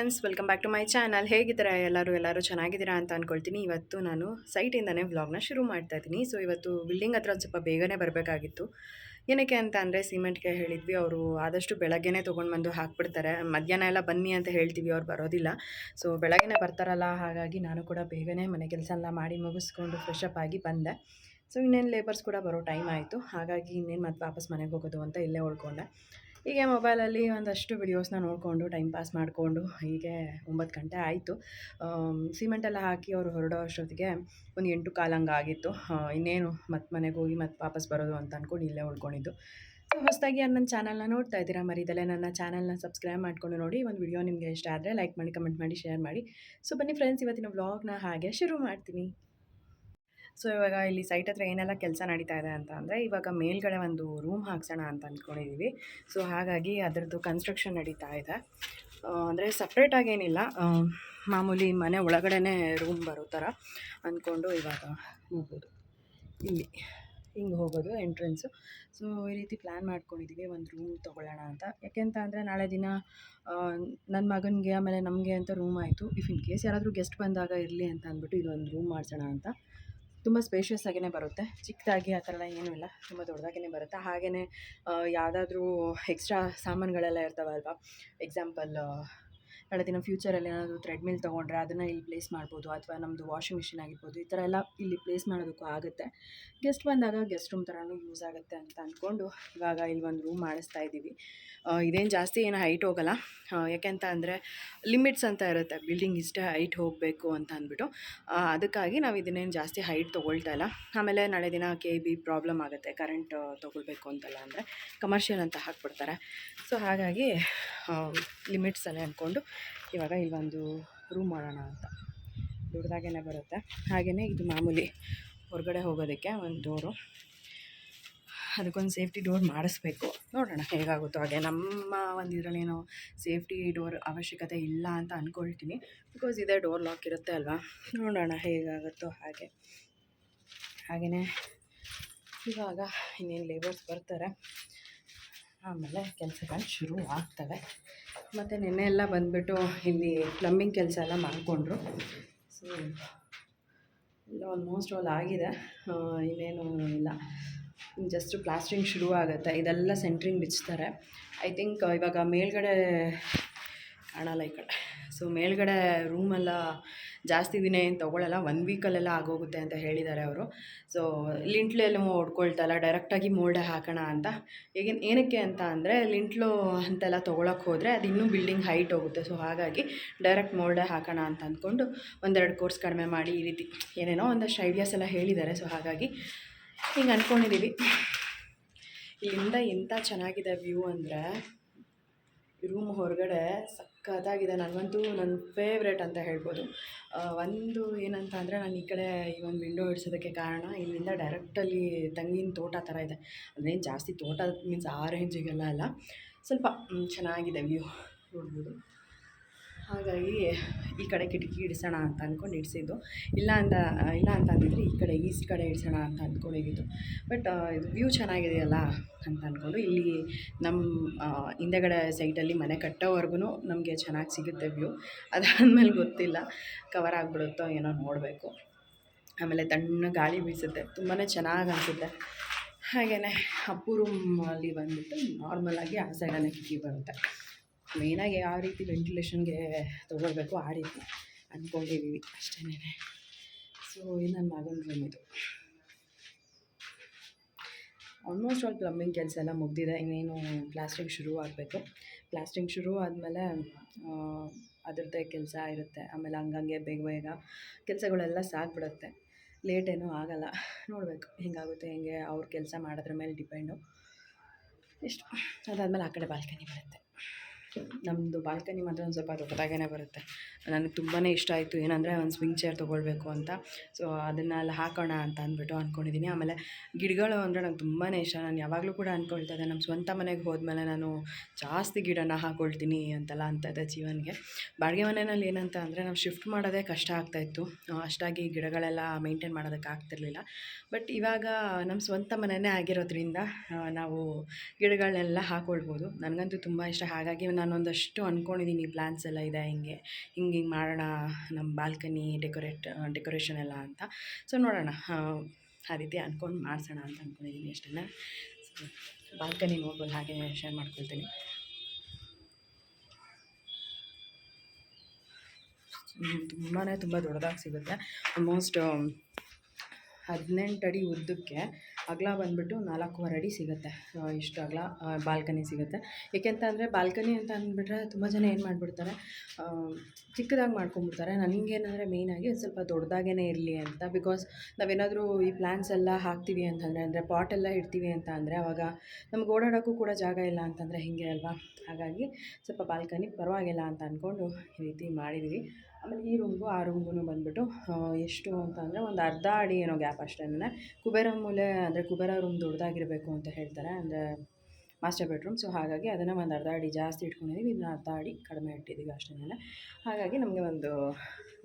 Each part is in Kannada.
Friends welcome back to my channel ಹೇಗಿದ್ದೀರಾ ಎಲ್ಲರೂ? ಎಲ್ಲರೂ ಚೆನ್ನಾಗಿದ್ದೀರಾ ಅಂತ ಅಂದ್ಕೊಳ್ತೀನಿ ಇವತ್ತು ನಾನು ಸೈಟಿಂದನೇ ವ್ಲಾಗ್ನ ಶುರು ಮಾಡ್ತಾ ಇದ್ದೀನಿ. ಸೊ ಇವತ್ತು ಬಿಲ್ಡಿಂಗ್ ಹತ್ರ ಒಂದು ಸ್ವಲ್ಪ ಬೇಗನೆ ಬರಬೇಕಾಗಿತ್ತು. ಏನಕ್ಕೆ ಅಂತ ಅಂದರೆ ಸಿಮೆಂಟ್ಗೆ ಹೇಳಿದ್ವಿ. ಅವರು ಆದಷ್ಟು ಬೆಳಗ್ಗೆನೇ ತೊಗೊಂಡು ಬಂದು ಹಾಕ್ಬಿಡ್ತಾರೆ. ಮಧ್ಯಾಹ್ನ ಎಲ್ಲ ಬನ್ನಿ ಅಂತ ಹೇಳ್ತೀವಿ. ಅವ್ರು ಬರೋದಿಲ್ಲ. ಸೊ ಬೆಳಗ್ಗೆನೇ ಬರ್ತಾರಲ್ಲ, ಹಾಗಾಗಿ ನಾನು ಕೂಡ ಬೇಗನೆ ಮನೆ ಕೆಲಸ ಎಲ್ಲ ಮಾಡಿ ಮುಗಿಸ್ಕೊಂಡು ಫ್ರೆಶ್ ಅಪ್ ಆಗಿ ಬಂದೆ. ಸೊ ಇನ್ನೇನು ಲೇಬರ್ಸ್ ಕೂಡ ಬರೋ ಟೈಮ್ ಆಯಿತು. ಹಾಗಾಗಿ ಇನ್ನೇನು ಮತ್ತೆ ವಾಪಸ್ ಮನೆಗೆ ಹೋಗೋದು ಅಂತ ಇಲ್ಲೇ ಉಳ್ಕೊಂಡೆ. ಹೀಗೆ ಮೊಬೈಲಲ್ಲಿ ಒಂದಷ್ಟು ವಿಡಿಯೋಸ್ನ ನೋಡಿಕೊಂಡು ಟೈಮ್ ಪಾಸ್ ಮಾಡಿಕೊಂಡು ಹೀಗೆ ಒಂಬತ್ತು ಗಂಟೆ ಆಯಿತು. ಸಿಮೆಂಟೆಲ್ಲ ಹಾಕಿ ಅವರು ಹೊರಡೋ ಅಷ್ಟೊತ್ತಿಗೆ ಒಂದು ಎಂಟು ಕಾಲಂಗೆ ಆಗಿತ್ತು. ಇನ್ನೇನು ಮತ್ತೆ ಮನೆಗೆ ಹೋಗಿ ಮತ್ತೆ ವಾಪಸ್ ಬರೋದು ಅಂತ ಅಂದ್ಕೊಂಡು ಇಲ್ಲೇ ಉಳ್ಕೊಂಡಿದ್ದು. ಸೊ ಹೊಸದಾಗಿ ನನ್ನ ಚಾನಲ್ನ ನೋಡ್ತಾ ಇದ್ದೀರಾ ಮರಿದಲ್ಲೇ ನನ್ನ ಚಾನಲ್ನ ಸಬ್ಸ್ಕ್ರೈಬ್ ಮಾಡಿಕೊಂಡು ನೋಡಿ, ಒಂದು ವಿಡಿಯೋ ನಿಮಗೆ ಇಷ್ಟ ಆದರೆ ಲೈಕ್ ಮಾಡಿ, ಕಮೆಂಟ್ ಮಾಡಿ, ಶೇರ್ ಮಾಡಿ. ಸೊ ಬನ್ನಿ ಫ್ರೆಂಡ್ಸ್ ಇವತ್ತಿನ ವ್ಲಾಗ್ನ ಹಾಗೆ ಶುರು ಮಾಡ್ತೀನಿ. ಸೊ, ಇವಾಗ ಇಲ್ಲಿ ಸೈಟ್ ಹತ್ರ ಏನೆಲ್ಲ ಕೆಲಸ ನಡೀತಾ ಇದೆ ಅಂತ ಅಂದರೆ, ಇವಾಗ ಮೇಲ್ಗಡೆ ಒಂದು ರೂಮ್ ಹಾಕ್ಸೋಣ ಅಂತ ಅಂದ್ಕೊಂಡಿದ್ದೀವಿ ಸೊ, ಹಾಗಾಗಿ ಅದರದ್ದು ಕನ್ಸ್ಟ್ರಕ್ಷನ್ ನಡೀತಾ ಇದೆ. ಅಂದರೆ ಸಪ್ರೇಟಾಗಿ ಏನಿಲ್ಲ. ಮಾಮೂಲಿ ಮನೆ ಒಳಗಡೆನೇ ರೂಮ್ ಬರೋ ಥರ ಅಂದ್ಕೊಂಡು ಇವಾಗ ಹೋಗ್ಬೋದು. ಇಲ್ಲಿ, ಹಿಂಗೆ ಹೋಗೋದು ಎಂಟ್ರೆನ್ಸು ಸೊ, ಈ ರೀತಿ ಪ್ಲ್ಯಾನ್ ಮಾಡ್ಕೊಂಡಿದ್ದೀವಿ ಒಂದು ರೂಮ್ ತೊಗೊಳ್ಳೋಣ ಅಂತ. ಯಾಕೆಂತ ಅಂದರೆ, ನಾಳೆ ದಿನ ನನ್ನ ಮಗನಿಗೆ ಆಮೇಲೆ ನಮಗೆ ಅಂತ ರೂಮ್ ಆಯಿತು. ಇಫ್ ಇನ್ ಕೇಸ್ ಯಾರಾದರೂ ಗೆಸ್ಟ್ ಬಂದಾಗ ಇರಲಿ ಅಂತ ಅಂದ್ಬಿಟ್ಟು ಇದೊಂದು ರೂಮ್ ಮಾಡಿಸೋಣ ಅಂತ. ತುಂಬ ಸ್ಪೇಷಿಯಸ್ ಆಗೇ ಬರುತ್ತೆ. ಚಿಕ್ಕದಾಗಿ ಆ ಥರ ಏನೂ ಇಲ್ಲ. ತುಂಬ ದೊಡ್ಡದಾಗೇ ಬರುತ್ತೆ. ಹಾಗೆಯೇ ಯಾವುದಾದ್ರೂ ಎಕ್ಸ್ಟ್ರಾ ಸಾಮಾನುಗಳೆಲ್ಲ ಇರ್ತಾವಲ್ವ? ಎಕ್ಸಾಂಪಲ್ ನಾಳೆ ದಿನ ಫ್ಯೂಚರಲ್ಲಿ ಏನಾದರೂ ಥ್ರೆಡ್ಮಿಲ್ ತೊಗೊಂಡ್ರೆ ಅದನ್ನು ಇಲ್ಲಿ ಪ್ಲೇಸ್ ಮಾಡ್ಬೋದು ಅಥವಾ ನಮ್ಮದು ವಾಷಿಂಗ್ ಮಿಷಿನ್ ಆಗಿರ್ಬೋದು, ಈ ಥರ ಎಲ್ಲ ಇಲ್ಲಿ ಪ್ಲೇಸ್ ಮಾಡೋದಕ್ಕೂ ಆಗುತ್ತೆ. ಗೆಸ್ಟ್ ಬಂದಾಗ ಗೆಸ್ಟ್ ರೂಮ್ ಥರನೂ ಯೂಸ್ ಆಗುತ್ತೆ ಅಂತ ಅಂದ್ಕೊಂಡು ಇವಾಗ ಇಲ್ಲಿ ಒಂದು ರೂಮ್ ಮಾಡಿಸ್ತಾ ಇದ್ದೀವಿ. ಇದೇನು ಜಾಸ್ತಿ ಏನು ಹೈಟ್ ಹೋಗಲ್ಲ. ಯಾಕೆಂತ ಅಂದರೆ ಲಿಮಿಟ್ಸ್ ಅಂತ ಇರುತ್ತೆ. ಬಿಲ್ಡಿಂಗ್ ಇಷ್ಟೇ ಹೈಟ್ ಹೋಗಬೇಕು ಅಂತ ಅಂದ್ಬಿಟ್ಟು. ಅದಕ್ಕಾಗಿ ನಾವು ಇದನ್ನೇನು ಜಾಸ್ತಿ ಹೈಟ್ ತೊಗೊಳ್ತಾ ಇಲ್ಲ. ಆಮೇಲೆ ನಾಳೆ ದಿನ ಕೆ ಬಿ ಪ್ರಾಬ್ಲಮ್ ಆಗುತ್ತೆ. ಕರೆಂಟ್ ತೊಗೊಳ್ಬೇಕು ಅಂತಲ್ಲ ಅಂದರೆ ಕಮರ್ಷಿಯಲ್ ಅಂತ ಹಾಕ್ಬಿಡ್ತಾರೆ. ಸೊ ಹಾಗಾಗಿ ಲಿಮಿಟ್ಸಲ್ಲೇ ಅಂದ್ಕೊಂಡು ಇವಾಗ ಇಲ್ಲೊಂದು ರೂಮ್ ಮಾಡೋಣ ಅಂತ. ದೊಡ್ಡದಾಗೇನೆ ಬರುತ್ತೆ. ಹಾಗೆಯೇ ಇದು ಮಾಮೂಲಿ ಹೊರಗಡೆ ಹೋಗೋದಕ್ಕೆ ಒಂದು ಡೋರು ಅದಕ್ಕೊಂದು ಸೇಫ್ಟಿ ಡೋರ್ ಮಾಡಿಸ್ಬೇಕು. ನೋಡೋಣ ಹೇಗಾಗುತ್ತೋ ಹಾಗೆ. ನಮ್ಮ ಒಂದು ಇದರಲ್ಲೇನೋ ಸೇಫ್ಟಿ ಡೋರ್ ಅವಶ್ಯಕತೆ ಇಲ್ಲ ಅಂತ ಅಂದ್ಕೊಳ್ತೀನಿ ಬಿಕಾಸ್ ಇದೇ ಡೋರ್ ಲಾಕ್ ಇರುತ್ತೆ ಅಲ್ವಾ? ನೋಡೋಣ ಹೇಗಾಗುತ್ತೋ ಹಾಗೆ. ಹಾಗೆಯೇ ಇವಾಗ ಇನ್ನೇನು ಲೇಬರ್ಸ್ ಬರ್ತಾರೆ. ಆಮೇಲೆ ಕೆಲಸಗಳು ಶುರು ಆಗ್ತವೆ. ಮತ್ತು ನಿನ್ನೆ ಎಲ್ಲ ಬಂದುಬಿಟ್ಟು ಇಲ್ಲಿ ಪ್ಲಂಬಿಂಗ್ ಕೆಲಸ ಎಲ್ಲ ಮಾಡಿಕೊಂಡ್ರು. ಸೊ ಇಲ್ಲ ಆಲ್ಮೋಸ್ಟ್ ಆಲ್ ಆಗಿದೆ. ಇನ್ನೇನು ಇಲ್ಲ. ಜಸ್ಟ್ ಪ್ಲಾಸ್ಟ್ರಿಂಗ್ ಶುರು ಆಗುತ್ತೆ. ಇದೆಲ್ಲ ಸೆಂಟ್ರಿಂಗ್ ಬಿಚ್ತಾರೆ. ಐ ಥಿಂಕ್ ಇವಾಗ ಮೇಲ್ಗಡೆ ಕಾಣಲ್ಲ ಈ ಕಡೆ. ಸೊ ಮೇಲ್ಗಡೆ ರೂಮೆಲ್ಲ ಜಾಸ್ತಿ ದಿನ ಏನು ತೊಗೊಳಲ್ಲ ಒನ್ ವೀಕಲ್ಲೆಲ್ಲ ಆಗೋಗುತ್ತೆ ಅಂತ ಹೇಳಿದ್ದಾರೆ ಅವರು. ಸೊ ಲಿಂಟ್ಲೆಲ್ಲ ಹೊಡ್ಕೊಳ್ತಲ್ಲ ಡೈರೆಕ್ಟಾಗಿ ಮೋಲ್ಡೆ ಹಾಕೋಣ ಅಂತ. ಈಗ ಏನಕ್ಕೆ ಅಂತ ಅಂದರೆ ಲಿಂಟ್ಲು ಅಂತೆಲ್ಲ ತೊಗೊಳಕ್ಕೆ ಹೋದರೆ ಅದು ಇನ್ನೂ ಬಿಲ್ಡಿಂಗ್ ಹೈಟ್ ಹೋಗುತ್ತೆ. ಸೊ ಹಾಗಾಗಿ ಡೈರೆಕ್ಟ್ ಮೋಲ್ಡೆ ಹಾಕೋಣ ಅಂತ ಅಂದ್ಕೊಂಡು ಒಂದೆರಡು ಕೋರ್ಸ್ ಕಡಿಮೆ ಮಾಡಿ ಈ ರೀತಿ ಏನೇನೋ ಒಂದಷ್ಟು ಐಡಿಯಾಸ್ ಎಲ್ಲ ಹೇಳಿದ್ದಾರೆ. ಸೊ ಹಾಗಾಗಿ ಹಿಂಗೆ ಅಂದ್ಕೊಂಡಿದ್ದೀವಿ ಇಲ್ಲಿಂದ ಎಂಥ ಚೆನ್ನಾಗಿದೆ ವ್ಯೂ ಅಂದರೆ ರೂಮ್ ಹೊರಗಡೆ ಸಕ್ಕತ್ತಾಗಿದೆ ನನಗಂತೂ ನನ್ನ ಫೇವ್ರೇಟ್ ಅಂತ ಹೇಳ್ಬೋದು. ಒಂದು ಏನಂತ ಅಂದರೆ ನಾನು ಈ ಕಡೆ ಈ ಒಂದು ವಿಂಡೋ ಇಡ್ಸೋದಕ್ಕೆ ಕಾರಣ ಇಲ್ಲಿಂದ ಡೈರೆಕ್ಟಲ್ಲಿ ತಂಗಿನ ತೋಟ ಥರ ಇದೆ. ಅದೇನು ಜಾಸ್ತಿ ತೋಟ ಮೀನ್ಸ್ ಆ ರೇಂಜಿಗೆಲ್ಲ ಅಲ್ಲ. ಸ್ವಲ್ಪ ಚೆನ್ನಾಗಿದೆ ವ್ಯೂ ನೋಡ್ಬೋದು. ಹಾಗಾಗಿ ಈ ಕಡೆ ಕಿಟಕಿ ಇಡಿಸೋಣ ಅಂತ ಅಂದ್ಕೊಂಡು ಇಡಿಸಿದ್ದು. ಇಲ್ಲ ಅಂತ ಇಲ್ಲ ಅಂತ ಅಂದಿದ್ರೆ ಈ ಕಡೆ ಈಸ್ಟ್ ಕಡೆ ಇಡಿಸೋಣ ಅಂತ ಅಂದ್ಕೊಂಡಿದ್ದು ಬಟ್ ಇದು ವ್ಯೂ ಚೆನ್ನಾಗಿದೆಯಲ್ಲ ಅಂತ ಅಂದ್ಕೊಂಡು ಇಲ್ಲಿ ನಮ್ಮ ಹಿಂದೆಗಡೆ ಸೈಡಲ್ಲಿ ಮನೆ ಕಟ್ಟೋವರೆಗೂ ನಮಗೆ ಚೆನ್ನಾಗಿ ಸಿಗುತ್ತೆ ವ್ಯೂ. ಅದಾದಮೇಲೆ ಗೊತ್ತಿಲ್ಲ, ಕವರ್ ಆಗಿಬಿಡುತ್ತೋ ಏನೋ ನೋಡಬೇಕು. ಆಮೇಲೆ ತಣ್ಣ ಗಾಳಿ ಬೀಸುತ್ತೆ ತುಂಬಾ ಚೆನ್ನಾಗಿ ಅನಿಸುತ್ತೆ. ಹಾಗೆಯೇ ಅಪ್ಪು ರೂಮಲ್ಲಿ ಬಂದುಬಿಟ್ಟು ನಾರ್ಮಲಾಗಿ ಆ ಸೈಡಲ್ಲೇ ಕಿಟಕಿ ಬರುತ್ತೆ. ಮೇಯ್ನಾಗಿ ಯಾವ ರೀತಿ ವೆಂಟಿಲೇಷನ್ಗೆ ತೊಗೊಳ್ಬೇಕು ಆ ರೀತಿ ಅಂದ್ಕೊಂಡಿದ್ದೀವಿ ಅಷ್ಟೇನೆ. ಸೊ ಇನ್ನು ನನ್ನ ಮಗನ ರೂಮ್ ಇದು. ಆಲ್ಮೋಸ್ಟ್ ಆಲ್ ಪ್ಲಂಬಿಂಗ್ ಕೆಲಸ ಎಲ್ಲ ಮುಗ್ದಿದೆ. ಇನ್ನೇನು ಪ್ಲಾಸ್ಟಿಂಗ್ ಶುರು ಆಗಬೇಕು. ಪ್ಲಾಸ್ಟಿಂಗ್ ಶುರು ಆದಮೇಲೆ ಅದರದ್ದೇ ಕೆಲಸ ಇರುತ್ತೆ. ಆಮೇಲೆ ಹಂಗಂಗೆ ಬೇಗ ಬೇಗ ಕೆಲಸಗಳೆಲ್ಲ ಸಾಗ್ಬಿಡುತ್ತೆ. ಲೇಟ್ ಏನೂ ಆಗಲ್ಲ. ನೋಡಬೇಕು ಹೆಂಗಾಗುತ್ತೆ, ಹೆಂಗೆ ಅವ್ರ ಕೆಲಸ ಮಾಡೋದ್ರ ಮೇಲೆ ಡಿಪೆಂಡು ಇಷ್ಟು ಅದಾದಮೇಲೆ ಆ ಕಡೆ ಬಾಲ್ಕನಿ ಬರುತ್ತೆ. ನಮ್ಮದು ಬಾಲ್ಕನಿ ಮಾತ್ರ ಒಂದು ಸ್ವಲ್ಪ ದೊಡ್ಡದಾಗೇ ಬರುತ್ತೆ. ನನಗೆ ತುಂಬಾ ಇಷ್ಟ ಆಯಿತು. ಏನಂದರೆ ಒಂದು ಸ್ವಿಂಗ್ ಚೇರ್ ತೊಗೊಳ್ಬೇಕು ಅಂತ. ಸೊ ಅದನ್ನೆಲ್ಲ ಹಾಕೋಣ ಅಂತ ಅಂದ್ಬಿಟ್ಟು ಅಂದ್ಕೊಂಡಿದ್ದೀನಿ ಆಮೇಲೆ ಗಿಡಗಳು ಅಂದರೆ ನಂಗೆ ತುಂಬಾ ಇಷ್ಟ. ನಾನು ಯಾವಾಗಲೂ ಕೂಡ ಅಂದ್ಕೊಳ್ತಾ ಇದ್ದೆ. ನಮ್ಮ ಸ್ವಂತ ಮನೆಗೆ ಹೋದ್ಮೇಲೆ ನಾನು ಜಾಸ್ತಿ ಗಿಡನ ಹಾಕೊಳ್ತೀನಿ ಅಂತೆಲ್ಲ ಅಂತ ಜೀವನಿಗೆ. ಬಾಡಿಗೆ ಮನೆಯಲ್ಲಿ ಏನಂತ ಅಂದರೆ ನಾವು ಶಿಫ್ಟ್ ಮಾಡೋದೇ ಕಷ್ಟ ಆಗ್ತಾಯಿತ್ತು ಅಷ್ಟಾಗಿ ಗಿಡಗಳೆಲ್ಲ ಮೇಂಟೈನ್ ಮಾಡೋದಕ್ಕೆ ಆಗ್ತಿರ್ಲಿಲ್ಲ. ಬಟ್ ಇವಾಗ ನಮ್ಮ ಸ್ವಂತ ಮನೆಯೇ ಆಗಿರೋದ್ರಿಂದ ನಾವು ಗಿಡಗಳನ್ನೆಲ್ಲ ಹಾಕೊಳ್ಬೋದು. ನನಗಂತೂ ತುಂಬ ಇಷ್ಟ. ಹಾಗಾಗಿ ನಾನೊಂದಷ್ಟು ಅಂದ್ಕೊಂಡಿದ್ದೀನಿ ಪ್ಲ್ಯಾನ್ಸ್ ಎಲ್ಲ ಇದೆ ಹಿಂಗೆ ಹಿಂಗೆ ಹಿಂಗೆ ಮಾಡೋಣ ನಮ್ಮ ಬಾಲ್ಕನಿ ಡೆಕೋರೇಟ್ ಡೆಕೋರೇಷನ್ ಎಲ್ಲ ಅಂತ. ಸೊ ನೋಡೋಣ ಆ, ರೀತಿ ಅಂದ್ಕೊಂಡು ಮಾಡಿಸೋಣ ಅಂತ ಅಂದ್ಕೊಂಡಿದ್ದೀನಿ ಇಷ್ಟನ್ನ ಬಾಲ್ಕನಿ ನೋಡ್ಬೋದು ಹಾಗೆ ಶೇರ್ ಮಾಡ್ಕೊಳ್ತೀನಿ. ತುಂಬಾ ತುಂಬ ದೊಡ್ಡದಾಗಿ ಸಿಗುತ್ತೆ. ಆಲ್ಮೋಸ್ಟ್ ಹದಿನೆಂಟು ಅಡಿ ಉದ್ದಕ್ಕೆ ಅಗಲ ಬಂದುಬಿಟ್ಟು ನಾಲ್ಕೂವರೆ ಅಡಿ ಸಿಗುತ್ತೆ. ಇಷ್ಟು ಅಗಲ ಬಾಲ್ಕನಿ ಸಿಗುತ್ತೆ. ಏಕೆಂತ ಅಂದರೆ ಬಾಲ್ಕನಿ ಅಂತ ಅಂದ್ಬಿಟ್ರೆ ತುಂಬ ಜನ ಏನು ಮಾಡಿಬಿಡ್ತಾರೆ ಚಿಕ್ಕದಾಗಿ ಮಾಡ್ಕೊಂಬಿಡ್ತಾರೆ ನನಗೇನಂದರೆ ಮೇಯ್ನಾಗಿ ಒಂದು ಸ್ವಲ್ಪ ದೊಡ್ಡದಾಗೇ ಇರಲಿ ಅಂತ. ಬಿಕಾಸ್ ನಾವೇನಾದರೂ ಈ ಪ್ಲ್ಯಾನ್ಸ್ ಎಲ್ಲ ಹಾಕ್ತೀವಿ ಅಂತಂದರೆ, ಅಂದರೆ ಪಾಟ್ ಎಲ್ಲ ಇಡ್ತೀವಿ ಅಂತ ಅಂದರೆ ಅವಾಗ ನಮ್ಗೆ ಓಡಾಡೋಕ್ಕೂ ಕೂಡ ಜಾಗ ಇಲ್ಲ ಅಂತಂದರೆ ಹೀಗೆ ಅಲ್ವಾ? ಹಾಗಾಗಿ ಸ್ವಲ್ಪ ಬಾಲ್ಕನಿ ಪರವಾಗಿಲ್ಲ ಅಂತ ಅಂದ್ಕೊಂಡು ಈ ರೀತಿ ಮಾಡಿದ್ವಿ. ಆಮೇಲೆ ಈ ರೂಮ್ಗೂ ಆ ರೂಮ್ಗೂ ಬಂದುಬಿಟ್ಟು ಎಷ್ಟು ಅಂತ ಅಂದರೆ ಒಂದು ಅರ್ಧ ಅಡಿ ಏನೋ ಗ್ಯಾಪ್ ಅಷ್ಟೇ ಕುಬೇರ ಮೂಲೆ ಅಂದರೆ ಕುಬೇರ ರೂಮ್ ದೊಡ್ಡದಾಗಿರಬೇಕು ಅಂತ ಹೇಳ್ತಾರೆ, ಅಂದರೆ ಮಾಸ್ಟರ್ ಬೆಡ್ರೂಮ್ ಸೊ ಹಾಗಾಗಿ ಅದನ್ನು ಒಂದು ಅರ್ಧ ಅಡಿ ಜಾಸ್ತಿ ಇಟ್ಕೊಂಡಿದ್ದೀವಿ ಇನ್ನು ಅರ್ಧ ಅಡಿ ಕಡಿಮೆ ಇಟ್ಟಿದ್ದೀವಿ ಅಷ್ಟೇ ಹಾಗಾಗಿ ನಮಗೆ ಒಂದು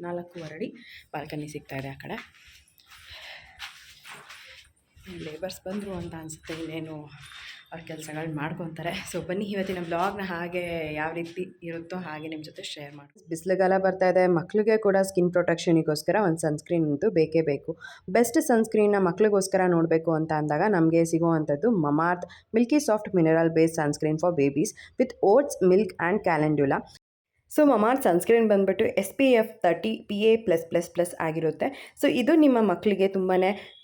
ನಾಲ್ಕೂವರೆ ಅಡಿ ಬಾಲ್ಕನಿ ಸಿಗ್ತಾಯಿದೆ ಆ ಕಡೆ. ಲೇಬರ್ಸ್ ಬಂದರು ಅಂತ ಅನಿಸುತ್ತೆ ಇನ್ನೇನು ಅವ್ರ ಕೆಲಸಗಳು ಮಾಡ್ಕೊತಾರೆ. ಸೊ ಬನ್ನಿ ಇವತ್ತಿನ ಬ್ಲಾಗ್ನ ಹಾಗೆ ಯಾವ ರೀತಿ ಇರುತ್ತೋ ಹಾಗೆ ನಿಮ್ಮ ಜೊತೆ ಶೇರ್ ಮಾಡಿ ಬಿಸಿಲುಗಾಲ ಬರ್ತಾ ಇದೆ. ಮಕ್ಕಳಿಗೆ ಕೂಡ ಸ್ಕಿನ್ ಪ್ರೊಟೆಕ್ಷನಿಗೋಸ್ಕರ ಒಂದು ಸನ್ಸ್ಕ್ರೀನ್ ಅಂತೂ ಬೇಕೇ ಬೇಕು. ಬೆಸ್ಟ್ ಸನ್ಸ್ಕ್ರೀನ್ನ ಮಕ್ಳಿಗೋಸ್ಕರ ನೋಡಬೇಕು ಅಂತ ಅಂದಾಗ ನಮಗೆ ಸಿಗುವಂಥದ್ದು Mamaearth milky soft mineral base sunscreen for babies with oats milk and calendula so Mamaearth sunscreen ಬಂದುಬಿಟ್ಟು S P F thirty P A plus plus plus ಆಗಿರುತ್ತೆ. ಸೊ ಇದು ನಿಮ್ಮ ಮಕ್ಕಳಿಗೆ ತುಂಬಾ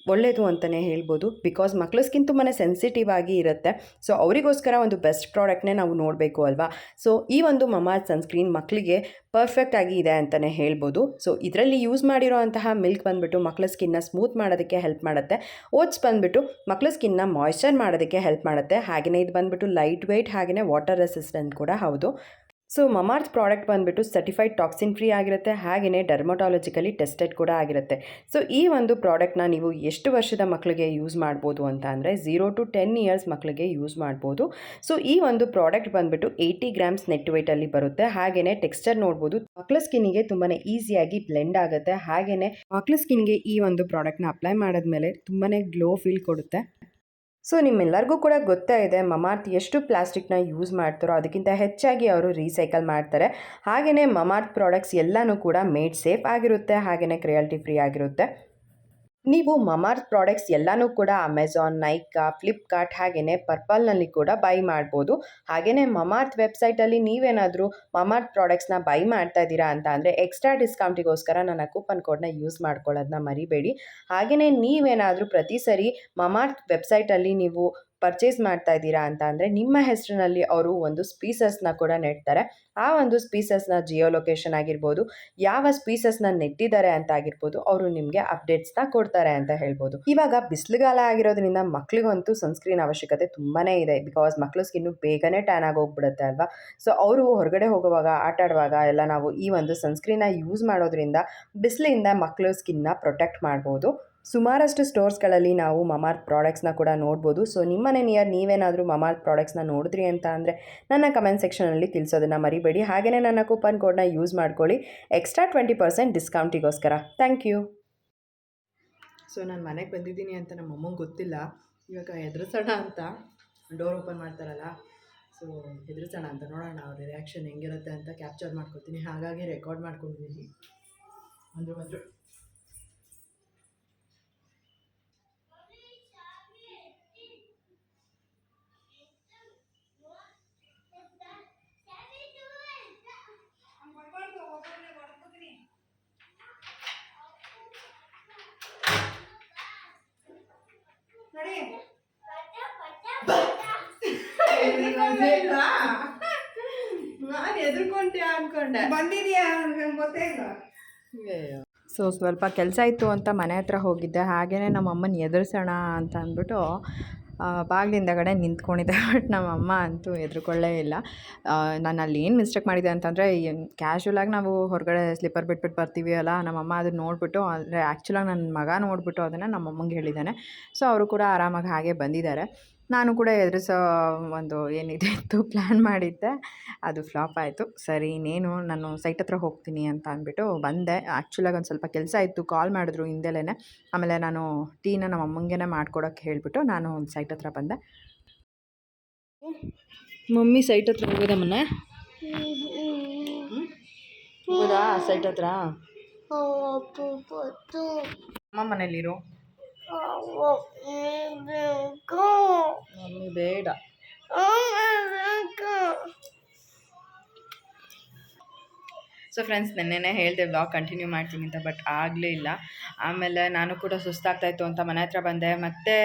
ಒಳ್ಳೆಯದು ಅಂತಲೇ ಹೇಳ್ಬೋದು. ಬಿಕಾಸ್ ಮಕ್ಕಳ ಸ್ಕಿನ್ ತುಂಬಾ ಸೆನ್ಸಿಟಿವ್ ಆಗಿ ಇರುತ್ತೆ. ಸೊ ಅವರಿಗೋಸ್ಕರ ಒಂದು ಬೆಸ್ಟ್ ಪ್ರಾಡಕ್ಟ್ನೇ ನಾವು ನೋಡಬೇಕು ಅಲ್ವಾ? ಸೊ ಈ ಒಂದು ಮಮಾಜ್ ಸನ್ಸ್ಕ್ರೀನ್ ಮಕ್ಕಳಿಗೆ ಪರ್ಫೆಕ್ಟ್ ಆಗಿ ಇದೆ ಅಂತಲೇ ಹೇಳ್ಬೋದು. ಸೊ ಇದರಲ್ಲಿ ಯೂಸ್ ಮಾಡಿರೋ ಅಂತಹ ಮಿಲ್ಕ್ ಬಂದುಬಿಟ್ಟು ಮಕ್ಕಳ ಸ್ಕಿನ್ನ ಸ್ಮೂತ್ ಮಾಡೋದಕ್ಕೆ ಹೆಲ್ಪ್ ಮಾಡುತ್ತೆ. ಓಟ್ಸ್ ಬಂದುಬಿಟ್ಟು ಮಕ್ಕಳ ಸ್ಕಿನ್ನ ಮಾಯ್ಶ್ಚರ್ ಮಾಡೋದಕ್ಕೆ ಹೆಲ್ಪ್ ಮಾಡುತ್ತೆ. ಹಾಗೆಯೇ ಇದು ಬಂದುಬಿಟ್ಟು ಲೈಟ್ ವೆಯ್ಟ್ ಹಾಗೆಯೇ ವಾಟರ್ ರೆಸಿಸ್ಟೆಂಟ್ ಕೂಡ ಹೌದು. ಸೊ ಮಮಾರ್ತ್ ಪ್ರಾಡಕ್ಟ್ ಬಂದುಬಿಟ್ಟು ಸರ್ಟಿಫೈಡ್ ಟಾಕ್ಸಿನ್ ಫ್ರೀ ಆಗಿರುತ್ತೆ ಹಾಗೆಯೇ ಡರ್ಮಟಾಲಜಿಕಲಿ ಟೆಸ್ಟೆಡ್ ಕೂಡ ಆಗಿರುತ್ತೆ. ಸೊ ಈ ಒಂದು ಪ್ರಾಡಕ್ಟ್ನ ನೀವು ಎಷ್ಟು ವರ್ಷದ ಮಕ್ಕಳಿಗೆ ಯೂಸ್ ಮಾಡ್ಬೋದು ಅಂತ ಅಂದರೆ ಝೀರೋ ಟು ಟೆನ್ ಇಯರ್ಸ್ ಮಕ್ಕಳಿಗೆ ಯೂಸ್ ಮಾಡ್ಬೋದು. ಸೊ ಈ ಒಂದು ಪ್ರಾಡಕ್ಟ್ ಬಂದುಬಿಟ್ಟು ಏಯ್ಟಿ ಗ್ರಾಮ್ಸ್ ನೆಟ್ ವೆಯ್ಟಲ್ಲಿ ಬರುತ್ತೆ. ಹಾಗೆಯೇ ಟೆಕ್ಸ್ಚರ್ ನೋಡ್ಬೋದು. ಮಕ್ಕಳ ಸ್ಕಿನ್ನಿಗೆ ತುಂಬಾ ಈಸಿಯಾಗಿ ಬ್ಲೆಂಡ್ ಆಗುತ್ತೆ. ಹಾಗೆಯೇ ಮಕ್ಕಳ ಸ್ಕಿನ್ಗೆ ಈ ಒಂದು ಪ್ರಾಡಕ್ಟ್ನ ಅಪ್ಲೈ ಮಾಡಿದ್ಮೇಲೆ ತುಂಬಾ ಗ್ಲೋ ಫೀಲ್ ಕೊಡುತ್ತೆ. ಸೊ ನಿಮ್ಮೆಲ್ಲರಿಗೂ ಕೂಡ ಗೊತ್ತೇ ಇದೆ, ಮಮಾರ್ತ್ ಎಷ್ಟು ಪ್ಲಾಸ್ಟಿಕ್ನ ಯೂಸ್ ಮಾಡ್ತಾರೋ ಅದಕ್ಕಿಂತ ಹೆಚ್ಚಾಗಿ ಅವರು ರೀಸೈಕಲ್ ಮಾಡ್ತಾರೆ. ಹಾಗೆಯೇ ಮಮಾರ್ತ್ ಪ್ರಾಡಕ್ಟ್ಸ್ ಎಲ್ಲನೂ ಕೂಡ ಮೇಡ್ ಸೇಫ್ ಆಗಿರುತ್ತೆ ಹಾಗೆಯೇ ಕ್ರಿಯಾಲ್ಟಿ ಫ್ರೀ ಆಗಿರುತ್ತೆ. ನೀವು ಮಮಾರ್ತ್ ಪ್ರಾಡಕ್ಟ್ಸ್ ಎಲ್ಲನೂ ಕೂಡ ಅಮೆಝಾನ್ ನೈಕಾ ಫ್ಲಿಪ್ಕಾರ್ಟ್ ಹಾಗೆಯೇ ಪರ್ಪಲ್ನಲ್ಲಿ ಕೂಡ ಬೈ ಮಾಡ್ಬೋದು. ಹಾಗೆಯೇ ಮಮಾರ್ತ್ ವೆಬ್ಸೈಟಲ್ಲಿ ನೀವೇನಾದರೂ ಮಮಾರ್ತ್ ಪ್ರಾಡಕ್ಟ್ಸ್ನ ಬೈ ಮಾಡ್ತಾ ಇದ್ದೀರಾ ಅಂತ ಅಂದರೆ ಎಕ್ಸ್ಟ್ರಾ ಡಿಸ್ಕೌಂಟಿಗೋಸ್ಕರ ನನ್ನ ಕೂಪನ್ ಕೋಡ್ನ ಯೂಸ್ ಮಾಡ್ಕೊಳ್ಳೋದನ್ನ ಮರಿಬೇಡಿ. ಹಾಗೆಯೇ ನೀವೇನಾದರೂ ಪ್ರತಿ ಸರಿ ಮಮಾರ್ತ್ ವೆಬ್ಸೈಟಲ್ಲಿ ನೀವು ಪರ್ಚೇಸ್ ಮಾಡ್ತಾ ಇದ್ದೀರಾ ಅಂತ ಅಂದರೆ ನಿಮ್ಮ ಹೆಸರಿನಲ್ಲಿ ಅವರು ಒಂದು ಸ್ಪೀಸಸ್ನ ಕೂಡ ನೆಡ್ತಾರೆ. ಆ ಒಂದು ಸ್ಪೀಸಸ್ನ ಜಿಯೋ ಲೊಕೇಶನ್ ಆಗಿರ್ಬೋದು, ಯಾವ ಸ್ಪೀಸಸ್ನ ನೆಟ್ಟಿದ್ದಾರೆ ಅಂತ ಆಗಿರ್ಬೋದು, ಅವರು ನಿಮಗೆ ಅಪ್ಡೇಟ್ಸ್ನ ಕೊಡ್ತಾರೆ ಅಂತ ಹೇಳ್ಬೋದು. ಇವಾಗ ಬಿಸಿಲುಗಾಲ ಆಗಿರೋದ್ರಿಂದ ಮಕ್ಳಿಗಂತೂ ಸನ್ಸ್ಕ್ರೀನ್ ಅವಶ್ಯಕತೆ ತುಂಬಾ ಇದೆ. ಬಿಕಾಸ್ ಮಕ್ಕಳು ಸ್ಕಿನ್ನು ಬೇಗನೆ ಟ್ಯಾನ್ ಆಗೋಗ್ಬಿಡುತ್ತೆ ಅಲ್ವಾ? ಸೊ ಅವರು ಹೊರಗಡೆ ಹೋಗುವಾಗ, ಆಟ ಆಡುವಾಗ ಎಲ್ಲ ನಾವು ಈ ಒಂದು ಸನ್ಸ್ಕ್ರೀನ್ನ ಯೂಸ್ ಮಾಡೋದ್ರಿಂದ ಬಿಸಿಲಿಂದ ಮಕ್ಕಳು ಸ್ಕಿನ್ನ ಪ್ರೊಟೆಕ್ಟ್ ಮಾಡ್ಬೋದು. ಸುಮಾರಷ್ಟು ಸ್ಟೋರ್ಸ್ಗಳಲ್ಲಿ ನಾವು ಮಮಾರ್ತ್ ಪ್ರಾಡಕ್ಟ್ಸ್ನ ಕೂಡ ನೋಡ್ಬೋದು. ಸೊ ನಿಮ್ಮನೆ ನಿಯರ್ ನೀವೇನಾದರೂ ಮಮಾರ್ತ್ ಪ್ರಾಡಕ್ಟ್ಸ್ನ ನೋಡಿದ್ರಿ ಅಂತ ಅಂದರೆ ನನ್ನ ಕಮೆಂಟ್ ಸೆಕ್ಷನಲ್ಲಿ ತಿಳಿಸೋದನ್ನು ಮರಿಬೇಡಿ. ಹಾಗೆಯೇ ನನ್ನ ಕೂಪನ್ ಕೋಡ್ನ ಯೂಸ್ ಮಾಡ್ಕೊಳ್ಳಿ. Extra twenty percent ಡಿಸ್ಕೌಂಟಿಗೋಸ್ಕರ. Thank you. So, ನಾನು ಮನೆಗೆ ಬಂದಿದ್ದೀನಿ ಅಂತ ನಮ್ಮ ಅಮ್ಮಂಗೆ ಗೊತ್ತಿಲ್ಲ. ಇವಾಗ ಹೆದರ್ಸೋಣ ಅಂತ. ಡೋರ್ ಓಪನ್ ಮಾಡ್ತಾರಲ್ಲ. ಸೊ, ಹೆದರ್ಸೋಣ ಅಂತ ನೋಡೋಣ ಅವ್ರ ರಿಯಾಕ್ಷನ್ ಹೆಂಗಿರುತ್ತೆ ಅಂತ ಕ್ಯಾಪ್ಚರ್ ಮಾಡ್ಕೊತೀನಿ. ಹಾಗಾಗಿ ರೆಕಾರ್ಡ್ ಮಾಡ್ಕೊಂಡಿದ್ದೀನಿ. ಅಂದರು ಬಂದರು. ನಾನು ಎದುರ್ಕೊಂಡೆ ಅನ್ಕೊಂಡೆ. ಬಂದಿದ್ಯಾ ಗೊತ್ತೇ ಇಲ್ಲ. ಸೊ ಸ್ವಲ್ಪ ಕೆಲಸ ಇತ್ತು ಅಂತ ಮನೆ ಹತ್ರ ಹೋಗಿದ್ದೆ. ಹಾಗೆಯೇ ನಮ್ಮ ಅಮ್ಮನ ಎದುರಿಸೋಣ ಅಂತ ಅಂದ್ಬಿಟ್ಟು ಬಾಗಿಲಿಂದಗಡೆ ನಿಂತ್ಕೊಂಡಿದ್ದೆ. ಬಟ್ ನಮ್ಮ ಅಮ್ಮ ಅಂತೂ ಎದುರುಕೊಳ್ಳೇ ಇಲ್ಲ. ನಾನು ಅಲ್ಲಿ ಏನು ಮಿಸ್ಟೇಕ್ ಮಾಡಿದೆ ಅಂತಂದರೆ ಕ್ಯಾಶುವಲಾಗಿ ನಾವು ಹೊರಗಡೆ ಸ್ಲಿಪ್ಪರ್ ಬಿಟ್ಬಿಟ್ಟು ಬರ್ತೀವಿ ಅಲ್ಲ ನಮ್ಮಮ್ಮ ಅದನ್ನ ನೋಡಿಬಿಟ್ಟು, ಅಂದರೆ ಆ್ಯಕ್ಚುಲಾಗಿ ನನ್ನ ಮಗ ನೋಡಿಬಿಟ್ಟು ಅದನ್ನು ನಮ್ಮಮ್ಮಂಗೆ ಹೇಳಿದ್ದಾನೆ. ಸೊ ಅವರು ಕೂಡ ಆರಾಮಾಗಿ ಹಾಗೆ ಬಂದಿದ್ದಾರೆ. ನಾನು ಕೂಡ ಎದುರಿಸೋ ಒಂದು ಏನಿದೆ ಇತ್ತು ಪ್ಲ್ಯಾನ್ ಮಾಡಿದ್ದೆ. ಅದು ಫ್ಲಾಪ್ ಆಯಿತು. ಸರಿ ಇನ್ನೇನು ನಾನು ಸೈಟ್ ಹತ್ರ ಹೋಗ್ತೀನಿ ಅಂತ ಅಂದ್ಬಿಟ್ಟು ಬಂದೆ. ಆ್ಯಕ್ಚುಲಾಗಿ ಒಂದು ಸ್ವಲ್ಪ ಕೆಲಸ ಇತ್ತು. ಕಾಲ್ ಮಾಡಿದ್ರು ಹಿಂದೆಲೇ ಆಮೇಲೆ ನಾನು ಟೀನ ನಮ್ಮ ಅಮ್ಮಂಗೆ ಮಾಡ್ಕೊಡೋಕ್ಕೆ ಹೇಳಿಬಿಟ್ಟು ನಾನು ಒಂದು ಸೈಟ್ ಹತ್ರ ಬಂದೆ. ಮಮ್ಮಿ ಸೈಟ್ ಹತ್ರ ಹೋಗೋದ ಮೊನ್ನೆ. ಹೌದಾ ಸೈಟ್ ಹತ್ರ? ಅಮ್ಮ ಮನೇಲಿರು. ಮಮ್ಮಿ ಬೇಡ. ಸೊ ಫ್ರೆಂಡ್ಸ್ ನೆನ್ನೆನೇ ಹೇಳಿದೆ ವ್ಲಾಗ್ ಕಂಟಿನ್ಯೂ ಮಾಡ್ತೀನಿ ಅಂತ ಬಟ್ ಆಗಲೇ ಇಲ್ಲ. ಆಮೇಲೆ ನಾನು ಕೂಡ ಸುಸ್ತಾಗ್ತಾಯಿತ್ತು ಅಂತ ಮನೆ ಹತ್ರ ಬಂದೆ. ಮತ್ತೆ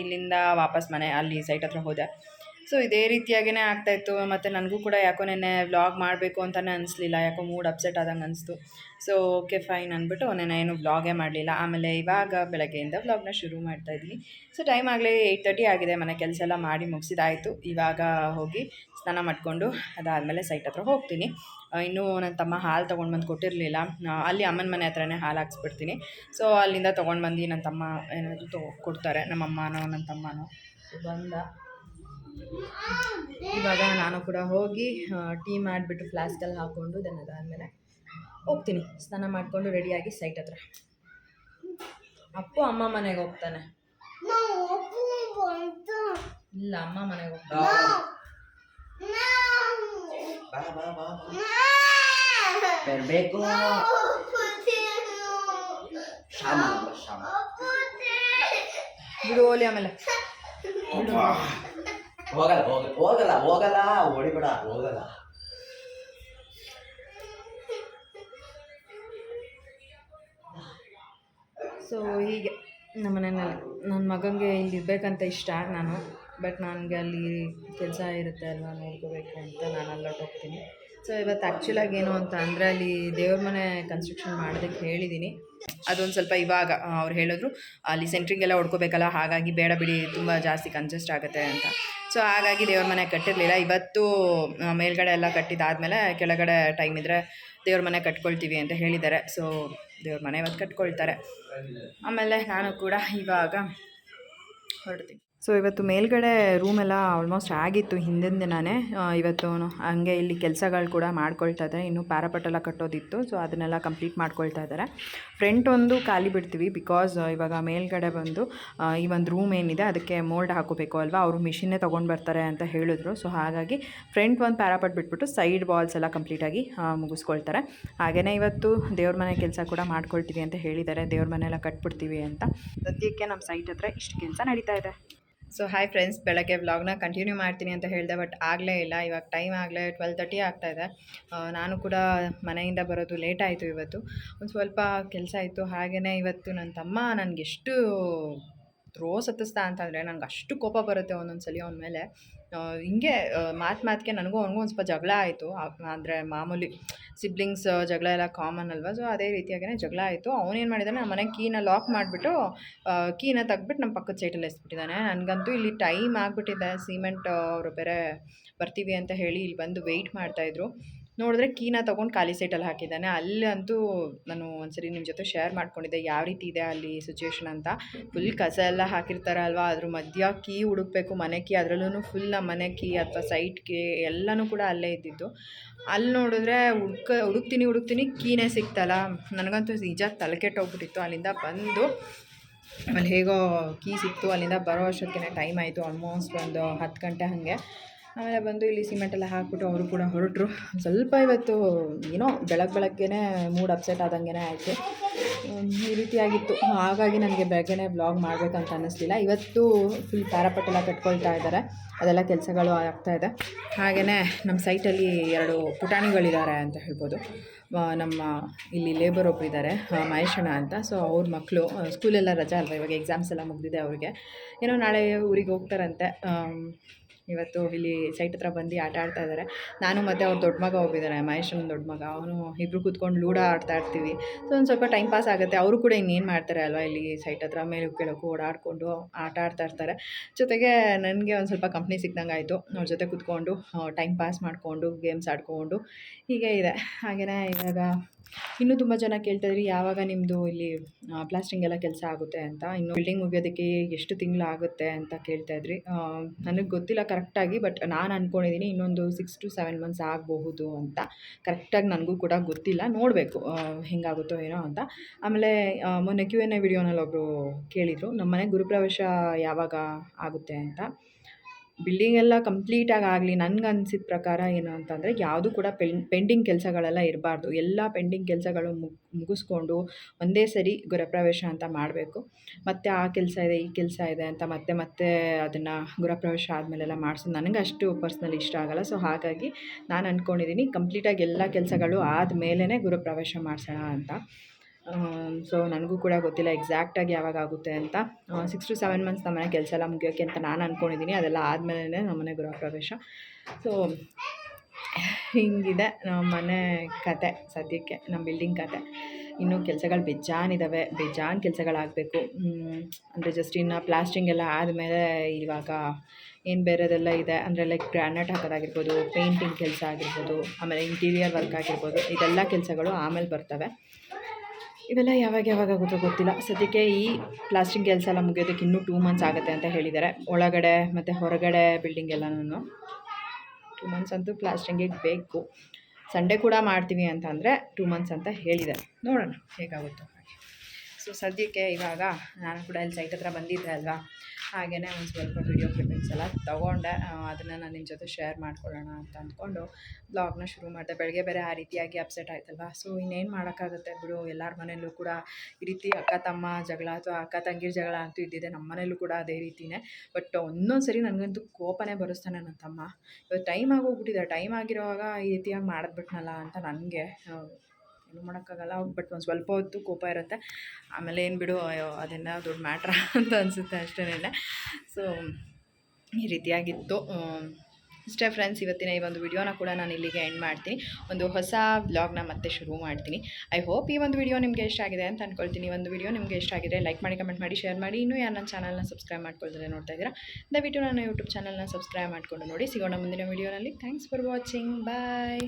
ಇಲ್ಲಿಂದ ವಾಪಸ್ ಮನೆ, ಅಲ್ಲಿ ಸೈಟ್ ಹತ್ರ ಹೋದೆ. ಸೊ ಇದೇ ರೀತಿಯಾಗಿಯೇ ಆಗ್ತಾಯಿತ್ತು ಮತ್ತು ನನಗೂ ಕೂಡ ಯಾಕೋ ನೆನ್ನೆ ವ್ಲಾಗ್ ಮಾಡಬೇಕು ಅಂತಲೇ ಅನಿಸ್ಲಿಲ್ಲ. ಯಾಕೋ ಮೂಡ್ ಅಪ್ಸೆಟ್ ಆದಂಗೆ ಅನಿಸ್ತು. ಸೊ ಓಕೆ ಫೈನ್ ಅಂದ್ಬಿಟ್ಟು ನೆನೆ ಏನು ವ್ಲಾಗೇ ಮಾಡಲಿಲ್ಲ. ಆಮೇಲೆ ಇವಾಗ ಬೆಳಗ್ಗೆಯಿಂದ ವ್ಲಾಗ್ನ ಶುರು ಮಾಡ್ತಾ ಇದ್ದೀನಿ. ಸೊ ಟೈಮ್ ಆಗಲೇ ಏಯ್ಟ್ ತರ್ಟಿ ಆಗಿದೆ. ಮನೆ ಕೆಲಸ ಎಲ್ಲ ಮಾಡಿ ಮುಗಿಸಿದಾಯಿತು. ಇವಾಗ ಹೋಗಿ ಸ್ನಾನ ಮಾಡಿಕೊಂಡು ಅದಾದಮೇಲೆ ಸೈಟ್ ಹತ್ರ ಹೋಗ್ತೀನಿ. ಇನ್ನೂ ನನ್ನ ತಮ್ಮ ಹಾಲು ತೊಗೊಂಡು ಬಂದು ಕೊಟ್ಟಿರಲಿಲ್ಲ ಅಲ್ಲಿ ಅಮ್ಮನ ಮನೆ ಹತ್ರನೇ ಹಾಲು ಹಾಕ್ಸ್ಬಿಡ್ತೀನಿ. ಸೊ ಅಲ್ಲಿಂದ ತೊಗೊಂಡು ಬಂದು ನನ್ನ ತಮ್ಮ ಏನಾದರೂ ತೊ, ಕೊಡ್ತಾರೆ. ನಮ್ಮ ಅಮ್ಮನೋ ನನ್ನ ತಮ್ಮನೋ. ಬಂದ. ಇವಾಗ ನಾನು ಕೂಡ ಹೋಗಿ ಟೀ ಮಾಡಿಬಿಟ್ಟು ಫ್ಲಾಸ್ಕಲ್ಲಿ ಹಾಕ್ಕೊಂಡು ದೆನ್ ಅದಾದಮೇಲೆ ಹೋಗ್ತೀನಿ. ಸ್ನಾನ ಮಾಡಿಕೊಂಡು ರೆಡಿಯಾಗಿ ಸೈಟ್ ಹತ್ರ. ಅಪ್ಪು ಅಮ್ಮ ಮನೆಗೆ ಹೋಗ್ತಾನೆ. ಇಲ್ಲ ಅಮ್ಮ ಮನೆಗೆ ಹೋಗ್ತಾನೆ. ಬರಬೇಕು. ಬಿಡು ಓಲಿ ಆಮೇಲೆ. ಹೋಗಲ್ಲ, ಹೋಗ, ಹೋಗಲ್ಲ ಹೋಗಲ್ಲ, ಓಡಿಬೇಡ, ಹೋಗಲ್ಲ. ಸೊ ಹೀಗೆ, ನಮ್ಮ ಮನೆಯಲ್ಲಿ, ನನ್ನ ಮಗನಿಗೆ ಇಲ್ಲಿ ಇರಬೇಕಂತ ಇಷ್ಟ, ನಾನು. ಬಟ್ ನನಗೆ ಅಲ್ಲಿ ಕೆಲಸ ಇರುತ್ತೆ ಅಲ್ವಾ, ನೋಡ್ಕೋಬೇಕು ಅಂತ ನಾನು ಅಲ್ಲೋಟ್ ಹೋಗ್ತೀನಿ. ಸೊ ಇವತ್ತು ಆ್ಯಕ್ಚುಲಾಗಿ ಏನು ಅಂತ ಅಂದರೆ, ಅಲ್ಲಿ ದೇವ್ರ ಮನೆ ಕನ್ಸ್ಟ್ರಕ್ಷನ್ ಮಾಡೋದಕ್ಕೆ ಹೇಳಿದ್ದೀನಿ ಅದೊಂದು ಸ್ವಲ್ಪ ಇವಾಗ, ಅವ್ರು ಹೇಳಿದ್ರು, ಅಲ್ಲಿ ಸೆಂಟ್ರಿಂಗೆಲ್ಲ ಹೊಡ್ಕೋಬೇಕಲ್ಲ, ಹಾಗಾಗಿ ಬೇಡ ಬಿಡಿ, ತುಂಬ ಜಾಸ್ತಿ ಕನ್ಜೆಸ್ಟ್ ಆಗುತ್ತೆ ಅಂತ. ಸೊ ಹಾಗಾಗಿ ದೇವ್ರ ಮನೆ ಕಟ್ಟಿರಲಿಲ್ಲ. ಇವತ್ತು ಮೇಲ್ಗಡೆ ಎಲ್ಲ ಕಟ್ಟಿದಾದ್ಮೇಲೆ ಕೆಳಗಡೆ ಟೈಮ್ ಇದ್ದರೆ ದೇವ್ರ ಮನೆ ಕಟ್ಕೊಳ್ತೀವಿ ಅಂತ ಹೇಳಿದ್ದಾರೆ. ಸೊ ದೇವ್ರ ಮನೆ ಇವತ್ತು ಕಟ್ಕೊಳ್ತಾರೆ. ಆಮೇಲೆ ನಾನು ಕೂಡ ಇವಾಗ ಹೊರಡ್ತೀನಿ. ಸೊ ಇವತ್ತು ಮೇಲ್ಗಡೆ ರೂಮೆಲ್ಲ ಆಲ್ಮೋಸ್ಟ್ ಆಗಿತ್ತು ಹಿಂದಿನ ದಿನವೇ ಇವತ್ತು ಹಂಗೆ ಇಲ್ಲಿ ಕೆಲಸಗಳು ಕೂಡ ಮಾಡ್ಕೊಳ್ತಾ ಇದ್ದಾರೆ ಇನ್ನು ಪ್ಯಾರಾಪಟ್ ಎಲ್ಲ ಕಟ್ಟೋದಿತ್ತು. ಸೊ ಅದನ್ನೆಲ್ಲ ಕಂಪ್ಲೀಟ್ ಮಾಡ್ಕೊಳ್ತಾ ಇದ್ದಾರೆ ಫ್ರಂಟ್ ಒಂದು ಖಾಲಿ ಬಿಡ್ತೀವಿ ಬಿಕಾಸ್ ಇವಾಗ ಮೇಲ್ಗಡೆ ಬಂದು ಈ ಒಂದು ರೂಮ್ ಏನಿದೆ ಅದಕ್ಕೆ ಮೋಲ್ಡ್ ಹಾಕೋಬೇಕು ಅಲ್ವಾ? ಅವರು ಮಿಷಿನ್ನೇ ತೊಗೊಂಡು ಬರ್ತಾರೆ ಅಂತ ಹೇಳಿದ್ರು. ಸೊ ಹಾಗಾಗಿ ಫ್ರಂಟ್ ಒಂದು ಪ್ಯಾರಾಪಟ್ ಬಿಟ್ಬಿಟ್ಟು ಸೈಡ್ ವಾಲ್ಸ್ ಎಲ್ಲ ಕಂಪ್ಲೀಟಾಗಿ ಮುಗಿಸ್ಕೊಳ್ತಾರೆ. ಹಾಗೆಯೇ ಇವತ್ತು ದೇವ್ರ ಮನೆ ಕೆಲಸ ಕೂಡ ಮಾಡ್ಕೊಳ್ತೀವಿ ಅಂತ ಹೇಳಿದ್ದಾರೆ. ದೇವ್ರ ಮನೆ ಎಲ್ಲ ಕಟ್ಬಿಡ್ತೀವಿ ಅಂತ. ಸದ್ಯಕ್ಕೆ ನಮ್ಮ ಸೈಟ್ ಹತ್ರ ಇಷ್ಟು ಕೆಲಸ ನಡೀತಾ ಇದೆ. ಸೊ ಹಾಯ್ ಫ್ರೆಂಡ್ಸ್ ಬೆಳಗ್ಗೆ ವ್ಲಾಗ್ನ ಕಂಟಿನ್ಯೂ ಮಾಡ್ತೀನಿ ಅಂತ ಹೇಳಿದೆ ಬಟ್ ಆಗಲೇ ಇಲ್ಲ. ಇವಾಗ ಟೈಮ್ ಆಗಲೇ ಟ್ವೆಲ್ ತರ್ಟಿ ಆಗ್ತಾಯಿದೆ ನಾನು ಕೂಡ ಮನೆಯಿಂದ ಬರೋದು ಲೇಟ್ ಆಯಿತು ಇವತ್ತು. ಒಂದು ಸ್ವಲ್ಪ ಕೆಲಸ ಇತ್ತು. ಹಾಗೆಯೇ ಇವತ್ತು ನನ್ನ ತಮ್ಮ ನನಗೆಷ್ಟು ತ್ರೋ ಸತ್ತಿಸ್ತಾ ಅಂತಂದರೆ ನನಗೆ ಅಷ್ಟು ಕೋಪ ಬರುತ್ತೆ ಒಂದೊಂದು ಸಲ ಅವನ ಮೇಲೆ. ಹಿಂಗೆ ಮಾತು ಮಾತಿಗೆ ನನಗೂ ಅವನಿಗೂ ಒಂದು ಸ್ವಲ್ಪ ಜಗಳ ಆಯಿತು. ಅಂದರೆ ಮಾಮೂಲಿ ಸಿಬ್ಲಿಂಗ್ಸ್ ಜಗಳ ಎಲ್ಲ ಕಾಮನ್ ಅಲ್ವಾ? ಸೊ ಅದೇ ರೀತಿಯಾಗಿಯೇ ಜಗಳ ಆಯಿತು. ಅವನೇನು ಮಾಡಿದ್ದಾನೆ ನಮ್ಮ ಮನೆ ಕೀನ ಲಾಕ್ ಮಾಡಿಬಿಟ್ಟು ಕೀನ ತೆಗ್ಬಿಟ್ಟು ನಮ್ಮ ಪಕ್ಕದ ಸೈಟಲ್ಲಿ ಎಸ್ಬಿಟ್ಟಿದ್ದಾನೆ ನನಗಂತೂ ಇಲ್ಲಿ ಟೈಮ್ ಆಗಿಬಿಟ್ಟಿದೆ. ಸಿಮೆಂಟ್ ಅವರು ಬೇರೆ ಬರ್ತೀವಿ ಅಂತ ಹೇಳಿ ಇಲ್ಲಿ ಬಂದು ವೆಯ್ಟ್ ಮಾಡ್ತಾಯಿದ್ರು ನೋಡಿದ್ರೆ ಕೀನ ತೊಗೊಂಡು ಖಾಲಿ ಸೈಟಲ್ಲಿ ಹಾಕಿದ್ದಾನೆ. ಅಲ್ಲಂತೂ ನಾನು ಒಂದ್ಸರಿ ನಿಮ್ಮ ಜೊತೆ ಶೇರ್ ಮಾಡ್ಕೊಂಡಿದ್ದೆ. ಯಾವ ರೀತಿ ಇದೆ ಅಲ್ಲಿ ಸಿಚುವೇಶನ್ ಅಂತ. ಫುಲ್ ಕಸ ಎಲ್ಲ ಹಾಕಿರ್ತಾರೆ ಅಲ್ವಾ ಅದ್ರ ಮಧ್ಯ ಕೀ ಹುಡುಕ್ಬೇಕು ಮನೆ ಕೀ. ಅದರಲ್ಲೂ ಫುಲ್ ನಮ್ಮ ಮನೆ ಕೀ ಅಥವಾ ಸೈಟ್ ಕೀ ಎಲ್ಲನೂ ಕೂಡ ಅಲ್ಲೇ ಇದ್ದಿದ್ದು. ಅಲ್ಲಿ ನೋಡಿದ್ರೆ ಹುಡ್ಕ ಹುಡುಕ್ತೀನಿ ಹುಡುಕ್ತೀನಿ ಕೀನೇ ಸಿಗ್ತಲ್ಲ ನನಗಂತೂ ನಿಜ ತಲೆ ಕೆಟ್ಟೋಗ್ಬಿಟ್ಟಿತ್ತು. ಅಲ್ಲಿಂದ ಬಂದು ಆಮೇಲೆ ಹೇಗೋ ಕೀ ಸಿಕ್ತು. ಅಲ್ಲಿಂದ ಬರೋ ಅಷ್ಟೊತ್ತಿಗೆ ಟೈಮ್ ಆಯಿತು. ಆಲ್ಮೋಸ್ಟ್ ಒಂದು ಹತ್ತು ಗಂಟೆ ಹಾಗೆ. ಆಮೇಲೆ ಬಂದು ಇಲ್ಲಿ ಸಿಮೆಂಟ್ ಎಲ್ಲ ಹಾಕ್ಬಿಟ್ಟು ಅವರು ಕೂಡ ಹೊರಟರು. ಸ್ವಲ್ಪ ಇವತ್ತು ಏನೋ ಬೆಳಗ್ಗೆ ಬೆಳಗ್ಗೆನೇ ಮೂಡ್ ಅಪ್ಸೆಟ್ ಆದಂಗೆ ಆಯಿತು. ಈ ರೀತಿಯಾಗಿತ್ತು. ಹಾಗಾಗಿ ನನಗೆ ಬೆಳಗ್ಗೆನೇ ಬ್ಲಾಗ್ ಮಾಡಬೇಕಂತ ಅನ್ನಿಸ್ಲಿಲ್ಲ. ಇವತ್ತು ಫುಲ್ ಪ್ಯಾರಾಪಟ್ ಎಲ್ಲ ಕಟ್ಕೊಳ್ತಾ ಇದ್ದಾರೆ. ಅದೆಲ್ಲ ಕೆಲಸಗಳು ಆಗ್ತಾ ಇದೆ. ಹಾಗೆಯೇ ನಮ್ಮ ಸೈಟಲ್ಲಿ ಎರಡು ಪುಟಾಣಿಗಳಿದ್ದಾರೆ ಅಂತ ಹೇಳ್ಬೋದು. ನಮ್ಮ ಇಲ್ಲಿ ಲೇಬರ್ ಒಬ್ರು ಇದ್ದಾರೆ ಮಹೇಶಣ್ಣ ಅಂತ. ಸೊ ಅವ್ರ ಮಕ್ಕಳು ಸ್ಕೂಲೆಲ್ಲ ರಜಾ ಅಲ್ವ? ಇವಾಗ ಎಕ್ಸಾಮ್ಸ್ ಎಲ್ಲ ಮುಗಿದಿದೆ ಅವ್ರಿಗೆ. ಏನೋ ನಾಳೆ ಊರಿಗೆ ಹೋಗ್ತಾರಂತೆ. ಇವತ್ತು ಇಲ್ಲಿ ಸೈಟ್ ಹತ್ರ ಬಂದು ಆಟ ಆಡ್ತಾ ಇದ್ದಾರೆ ನಾನು ಮತ್ತು ಅವ್ರ ದೊಡ್ಡ ಮಗ ಹೋಗಿದ್ದಾನೆ ಮಹೇಶನ ದೊಡ್ಡ ಮಗ. ಅವನು ಇಬ್ಬರು ಕೂತ್ಕೊಂಡು ಲೂಡೋ ಆಡ್ತಾ ಇರ್ತೀವಿ. ಸೊ ಒಂದು ಸ್ವಲ್ಪ ಟೈಮ್ ಪಾಸ್ ಆಗುತ್ತೆ. ಅವರು ಕೂಡ ಇನ್ನೇನು ಮಾಡ್ತಾರೆ ಅಲ್ವಾ ಇಲ್ಲಿ ಸೈಟ್ ಹತ್ರ? ಮೇಲೆ ಕೆಳಕ್ಕೂ ಓಡಾಡಿಕೊಂಡು ಆಟ ಆಡ್ತಾ ಇರ್ತಾರೆ. ಜೊತೆಗೆ ನನಗೆ ಒಂದು ಸ್ವಲ್ಪ ಕಂಪ್ನಿ ಸಿಕ್ಕಿದಂಗೆ ಆಯಿತು. ಅವ್ರ ಜೊತೆ ಕೂತ್ಕೊಂಡು ಟೈಮ್ ಪಾಸ್ ಮಾಡಿಕೊಂಡು ಗೇಮ್ಸ್ ಆಡ್ಕೊಂಡು ಹೀಗೆ ಇದೆ. ಹಾಗೆಯೇ ಇವಾಗ ಇನ್ನೂ ತುಂಬ ಜನ ಕೇಳ್ತಾಯಿದ್ರಿ, ಯಾವಾಗ ನಿಮ್ಮದು ಇಲ್ಲಿ ಪ್ಲಾಸ್ಟಿಂಗ್ ಎಲ್ಲ ಕೆಲಸ ಆಗುತ್ತೆ ಅಂತ, ಇನ್ನು ಬಿಲ್ಡಿಂಗ್ ಮುಗಿಯೋದಕ್ಕೆ ಎಷ್ಟು ತಿಂಗಳು ಆಗುತ್ತೆ ಅಂತ ಕೇಳ್ತಾಯಿದ್ರಿ. ನನಗೆ ಗೊತ್ತಿಲ್ಲ ಕರೆಕ್ಟಾಗಿ ಬಟ್ ನಾನು ಅಂದ್ಕೊಂಡಿದ್ದೀನಿ ಇನ್ನೊಂದು ಸಿಕ್ಸ್ ಟು ಸೆವೆನ್ ಮಂತ್ಸ್ ಆಗಬಹುದು ಅಂತ. ಕರೆಕ್ಟಾಗಿ ನನಗೂ ಕೂಡ ಗೊತ್ತಿಲ್ಲ, ನೋಡಬೇಕು ಹೆಂಗಾಗುತ್ತೋ ಏನೋ ಅಂತ. ಆಮೇಲೆ ಮೊನ್ನೆ ಕ್ಯೂ ಎನ್ ಎ ವಿಡಿಯೋನಲ್ಲಿ ಒಬ್ಬರು ಕೇಳಿದರು ನಮ್ಮ ಮನೆ ಗುರುಪ್ರವೇಶ ಯಾವಾಗ ಆಗುತ್ತೆ? ಅಂತ. ಬಿಲ್ಡಿಂಗ್ ಎಲ್ಲ ಕಂಪ್ಲೀಟಾಗಿ ಆಗಲಿ, ನನಗೆ ಅನ್ಸಿದ ಪ್ರಕಾರ ಏನು ಅಂತಂದರೆ ಯಾವುದು ಕೂಡ ಪೆನ್, ಪೆಂಡಿಂಗ್ ಕೆಲಸಗಳೆಲ್ಲ ಇರಬಾರ್ದು. ಎಲ್ಲ ಪೆಂಡಿಂಗ್ ಕೆಲಸಗಳು ಮುಗ್, ಮುಗಿಸ್ಕೊಂಡು ಒಂದೇ ಸರಿ ಗೃಹಪ್ರವೇಶ ಅಂತ ಮಾಡಬೇಕು. ಮತ್ತು ಆ ಕೆಲಸ ಇದೆ, ಈ ಕೆಲಸ ಇದೆ ಅಂತ ಮತ್ತೆ ಮತ್ತೆ ಅದನ್ನು ಗೃಹಪ್ರವೇಶ ಆದಮೇಲೆಲ್ಲ ಮಾಡಿಸೋದು ನನಗೆ ಅಷ್ಟು ಪರ್ಸ್ನಲ್ ಇಷ್ಟ ಆಗಲ್ಲ. ಸೊ ಹಾಗಾಗಿ ನಾನು ಅಂದ್ಕೊಂಡಿದ್ದೀನಿ ಕಂಪ್ಲೀಟಾಗಿ ಎಲ್ಲ ಕೆಲಸಗಳು ಆದಮೇಲೆ ಗೃಹಪ್ರವೇಶ ಮಾಡಿಸೋಣ ಅಂತ. ಸೊ ನನಗೂ ಕೂಡ ಗೊತ್ತಿಲ್ಲ ಎಕ್ಸಾಕ್ಟಾಗಿ ಯಾವಾಗ ಆಗುತ್ತೆ ಅಂತ. ಸಿಕ್ಸ್ ಟು ಸೆವೆನ್ ಮಂತ್ಸ್ ನಮ್ಮನೆ ಕೆಲಸ ಎಲ್ಲ ಮುಗಿಯೋಕ್ಕೆ ಅಂತ ನಾನು ಅಂದ್ಕೊಂಡಿದ್ದೀನಿ ಅದೆಲ್ಲ ಆದಮೇಲೆ ನಮ್ಮನೆ ಗೃಹಪ್ರವೇಶ ಸೊ ಹಿಂಗಿದೆ ನಮ್ಮ ಮನೆ ಕತೆ ಸದ್ಯಕ್ಕೆ, ನಮ್ಮ ಬಿಲ್ಡಿಂಗ್ ಕತೆ. ಇನ್ನೂ ಕೆಲಸಗಳು ಬೇಜಾನಿದ್ದಾವೆ ಬೇಜಾನ್ ಕೆಲಸಗಳಾಗಬೇಕು. ಅಂದರೆ ಜಸ್ಟ್ ಇನ್ನು ಪ್ಲಾಸ್ಟಿಂಗ್ ಎಲ್ಲ ಆದಮೇಲೆ ಇವಾಗ ಏನು ಬೇರೆದೆಲ್ಲ ಇದೆ, ಅಂದರೆ ಲೈಕ್ ಗ್ರಾನೈಟ್ ಹಾಕೋದಾಗಿರ್ಬೋದು ಪೇಂಟಿಂಗ್ ಕೆಲಸ ಆಗಿರ್ಬೋದು, ಆಮೇಲೆ ಇಂಟೀರಿಯರ್ ವರ್ಕ್ ಆಗಿರ್ಬೋದು, ಇದೆಲ್ಲ ಕೆಲಸಗಳು ಆಮೇಲೆ ಬರ್ತವೆ. ಇವೆಲ್ಲ ಯಾವಾಗ ಯಾವಾಗ ಆಗುತ್ತೋ ಗೊತ್ತಿಲ್ಲ. ಸದ್ಯಕ್ಕೆ ಈ ಪ್ಲಾಸ್ಟಿಕ್ ಕೆಲಸ ಎಲ್ಲ ಮುಗಿಯೋದಕ್ಕೆ ಇನ್ನೂ ಟೂ ಮಂತ್ಸ್ ಆಗುತ್ತೆ ಅಂತ ಹೇಳಿದ್ದಾರೆ. ಒಳಗಡೆ ಮತ್ತು ಹೊರಗಡೆ ಬಿಲ್ಡಿಂಗ್ ಎಲ್ಲನೂ ಟೂ ಮಂತ್ಸ್ ಅಂತೂ ಪ್ಲಾಸ್ಟಿಂಗಿಗೆ ಬೇಕು. ಸಂಡೇ ಕೂಡ ಮಾಡ್ತೀವಿ ಅಂತ ಅಂದರೆ ಟೂ ಮಂತ್ಸ್ ಅಂತ ಹೇಳಿದ್ದಾರೆ ನೋಡೋಣ ಹೇಗಾಗುತ್ತೋ ಹಾಗೆ. ಸೊ ಸದ್ಯಕ್ಕೆ ಇವಾಗ ನಾನು ಕೂಡ ಇಲ್ಲಿ ಸೈಟ್ ಹತ್ರ ಬಂದಿದ್ದೆ ಅಲ್ವಾ? ಹಾಗೆಯೇ ಒಂದು ಸ್ವಲ್ಪ ವಿಡಿಯೋ ಕ್ಲಿಪ್ಪಿಂಗ್ಸ್ ಎಲ್ಲ ತೊಗೊಂಡೆ. ಅದನ್ನು ನಾನು ನಿಮ್ಮ ಜೊತೆ ಶೇರ್ ಮಾಡ್ಕೊಳ್ಳೋಣ ಅಂತ ಅಂದ್ಕೊಂಡು ಬ್ಲಾಗ್ನ ಶುರು ಮಾಡಿದೆ. ಬೆಳಗ್ಗೆ ಬೇರೆ ಆ ರೀತಿಯಾಗಿ ಅಪ್ಸೆಟ್ ಆಯ್ತಲ್ವಾ? ಸೊ ಇನ್ನೇನು ಮಾಡೋಕ್ಕಾಗುತ್ತೆ ಬಿಡು. ಎಲ್ಲರ ಮನೆಯಲ್ಲೂ ಕೂಡ ಈ ರೀತಿ ಅಕ್ಕ ತಮ್ಮ ಜಗಳ ಅಥವಾ ಅಕ್ಕ ತಂಗಿರ ಜಗಳ ಅಂತೂ ಇದ್ದಿದೆ. ನಮ್ಮ ಮನೇಲೂ ಕೂಡ ಅದೇ ರೀತಿಯೇ ಬಟ್ ಒಂದೊಂದು ಸರಿ ನನಗಂತೂ ಕೋಪನೇ ಬರೆಸ್ತಾನೆ ನನ್ನ ತಮ್ಮ. ಇವತ್ತು ಟೈಮ್ ಆಗೋಗ್ಬಿಟ್ಟಿದೆ ಟೈಮ್ ಆಗಿರೋವಾಗ ಈ ರೀತಿಯಾಗಿ ಮಾಡಿದ್ಬಿಟ್ನಲ್ಲ ಅಂತ ನನಗೆ ಏನು ಮಾಡೋಕ್ಕಾಗಲ್ಲ, ಬಟ್ ಒಂದು ಸ್ವಲ್ಪ ಹೊತ್ತು ಕೋಪ ಇರುತ್ತೆ. ಆಮೇಲೆ ಏನು ಬಿಡು, ಅಯ್ಯೋ ಅದೆಲ್ಲ ದೊಡ್ಡ ಮ್ಯಾಟ್ರ ಅಂತ ಅನಿಸುತ್ತೆ ಅಷ್ಟೇನೆ ಸೊ ಈ ರೀತಿಯಾಗಿತ್ತು. ಇಷ್ಟೇ ಫ್ರೆಂಡ್ಸ್ ಇವತ್ತಿನ ಈ ಒಂದು ವಿಡಿಯೋನ ಕೂಡ ನಾನು ಇಲ್ಲಿಗೆ ಎಂಡ್ ಮಾಡ್ತೀನಿ. ಒಂದು ಹೊಸ ವ್ಲಾಗ್ನ ಮತ್ತೆ ಶುರು ಮಾಡ್ತೀನಿ. ಐ ಹೋಪ್ ಈ ಒಂದು ವಿಡಿಯೋ ನಿಮಗೆ ಇಷ್ಟ ಆಗಿದೆ ಅಂತ ಅಂದ್ಕೊಳ್ತೀನಿ ಒಂದು ವಿಡಿಯೋ ನಿಮಗೆ ಇಷ್ಟ ಆಗಿದೆ ಲೈಕ್ ಮಾಡಿ ಕಮೆಂಟ್ ಮಾಡಿ ಶೇರ್ ಮಾಡಿ. ಇನ್ನೂ ಯಾರು ನನ್ನ ಚಾನಲ್ನ ಸಬ್ಸ್ಕ್ರೈಬ್ ಮಾಡ್ಕೊಳ್ತಾರೆ ನೋಡ್ತಾ ಇದ್ದೀರಾ, ದಯವಿಟ್ಟು ನಾನು ಯೂಟ್ಯೂಬ್ ಚಾನಲ್ನ ಸಬ್ಸ್ಕ್ರೈಬ್ ಮಾಡಿಕೊಂಡು ನೋಡಿ. ಸಿಗೋಣ ಮುಂದಿನ ವಿಡಿಯೋನಲ್ಲಿ ಥ್ಯಾಂಕ್ಸ್ ಫಾರ್ ವಾಚಿಂಗ್ ಬಾಯ್